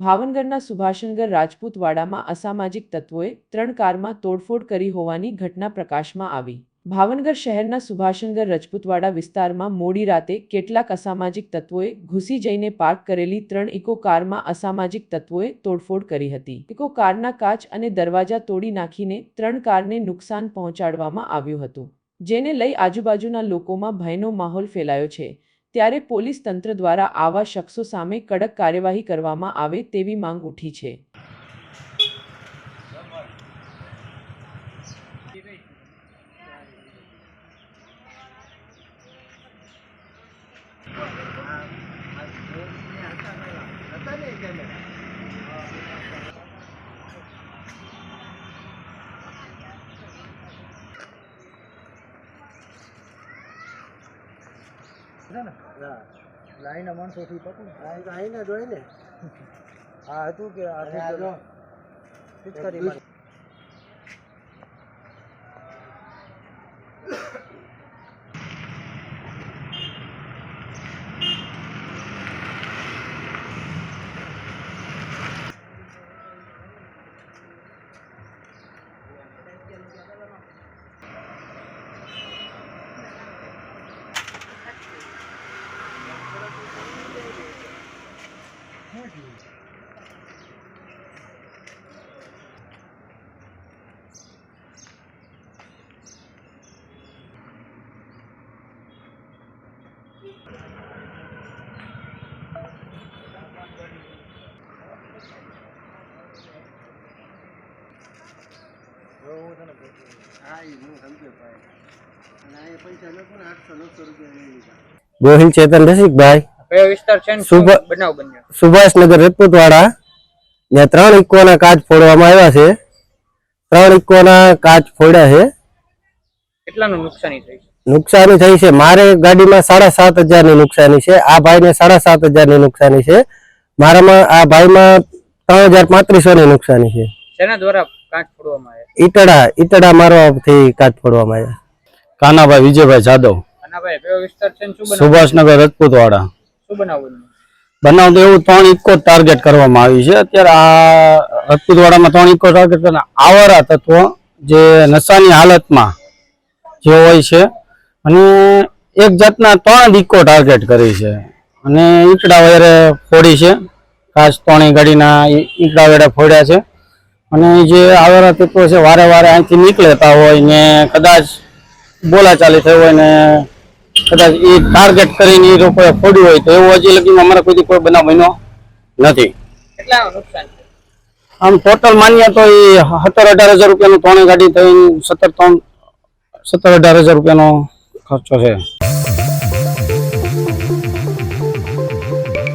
ભાવનગરના સુભાષનગર રાજપૂતવાડામાં અસામાજિક તત્વોએ ત્રણ કારમાં તોડફોડ કરી હોવાની ઘટના પ્રકાશમાં આવી. ભાવનગર શહેરના સુભાષનગર રજપૂતવાડા વિસ્તારમાં મોડી રાતે કેટલાક અસામાજિક તત્વોએ ઘૂસી જઈને પાર્ક કરેલી ત્રણ ઇકો કારમાં અસામાજિક તત્વોએ તોડફોડ કરી હતી. ઇકો કારના કાચ અને દરવાજા તોડી નાખીને ત્રણ કારને નુકસાન પહોંચાડવામાં આવ્યું હતું. જેને લઈ આજુબાજુના લોકોમાં ભયનો માહોલ ફેલાયો છે. ત્યારે પોલીસ તંત્ર દ્વારા આવા શખ્સો સામે કડક કાર્યવાહી કરવામાં આવે તેવી માંગ ઉઠી છે. લાઈન માણસો થી પકડું લાઈન તો આઈને જ હોય ને. હા હતું કે આ પિચકારી મારી હા એ હું સમજ્યો ભાઈ અને અહીંયા પૈસા લોકો ને આઠસો નવસો રૂપિયા લઈ લીધા ગોહિલ ચેતન રસિકભાઈ. કયો વિસ્તાર છે ને? શું બનાવ બન્યો. સુભાષનગર રજપૂતવાડા ને ત્રણ ઇકોના કાચ ફોડવામાં આવ્યા છે. ત્રણ ઇકોના કાચ ફોડ્યા છે. કેટલાનું નુકસાની થઈ છે? નુકસાની થઈ છે. મારે ગાડીમાં સાડા સાત હજારની નુકસાની છે. આ ભાઈને સાડા સાત હજારની નુકસાની છે. મારામાં આ ભાઈમાં ત્રણ હજાર પાંત્રીસોની નુકસાની છે. શેના દ્વારા કાચ ફોડવામાં આવ્યા? ઈટડા ઈટડા મારવાથી કાચ ફોડવામાં આવ્યા. કાનાભાઈ વિજયભાઈ જાદવ. કાનાભાઈ કયો વિસ્તાર છે સુભાષનગર રજપૂતવાડા. શું બનાવ બન્યો બનાવ એવું ત્રણ ઇકો ટાર્ગેટ કરવામાં આવી છે. અત્યારે આ રજપૂતવાડામાં ત્રણ ઇકો ટાર્ગેટ કરીને આવરા તત્વો જે નશાની હાલતમાં જે હોય છે, અને એક જાતના ત્રણ ઇકો ટાર્ગેટ કરી છે. અને ઈકડા વગેરે ફોડી છે. ખાસ ત્રણેય ગાડીના ઈકડા વેડા ફોડ્યા છે. અને જે આવરા તત્વો છે, વારે વારે અહીંથી નીકળતા હોય ને કદાચ બોલાચાલી થઈ હોય ને કદાચ એ ટાર્ગેટ કરીને એ લોકોએ ફોડ્યું હોય તો એવું હજી લગી અમારે કોઈ કોઈ બનાવ બન્યો નથી. આમ ટોટલ માનીએ તો એ સત્તર અઢાર હજાર રૂપિયાનું ત્રણે ગાડી થઈને સત્તર ત્રણ સત્તર અઢાર હજાર રૂપિયાનો ખર્ચો છે.